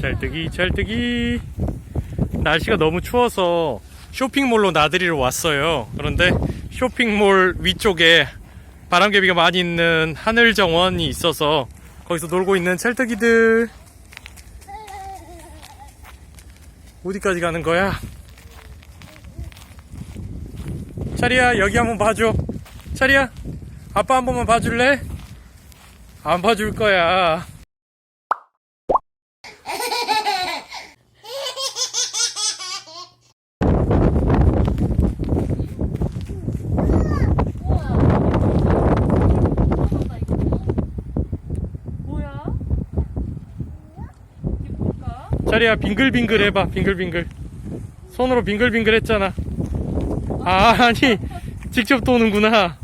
찰뜨기 찰뜨기 날씨가 너무 추워서 쇼핑몰로 나들이러 왔어요 그런데 쇼핑몰 위쪽에 바람개비가 많이 있는 하늘정원이 있어서 거기서 놀고 있는 찰뜨기들 어디까지 가는 거야? 차리야 여기 한번 봐줘 차리야 아빠 한 번만 봐줄래? 안 봐줄 거야? 차리야 빙글빙글 해봐 빙글빙글 손으로 빙글빙글 했잖아 아 아니 직접 도는구나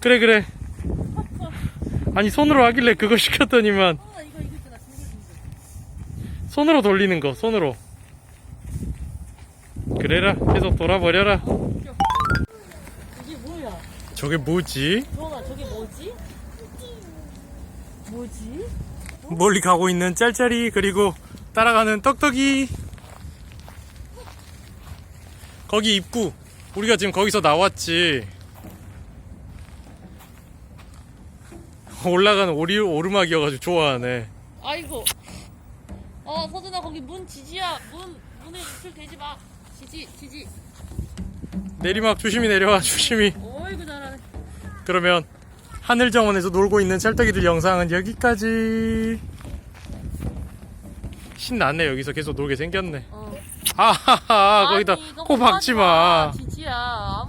그래 그래 아니 손으로 하길래 그거 시켰더니만. 손으로 돌리는 거 손으로 그래라 계속 돌아버려라 이게 뭐야? 저게 뭐지? 조원아, 저게 뭐지? 뭐지? 멀리 가고 있는 짤짤이 그리고 따라가는 떡떡이 거기 입구 우리가 지금 거기서 나왔지 올라가는 오리, 오르막이어가지고 좋아하네 아이고. 어, 서준아, 거기 문 지지야. 문, 문에 노출되지 마. 지지, 지지. 내리막 조심히 내려와 조심히 어이구, 잘하네. 그러면 하늘정원에서 놀고 있는 찰떡이들 영상은 여기까지 신났네 여기서 계속 놀게 생겼네 어. 아하하 거기다 이거 코 박지 마 지지야.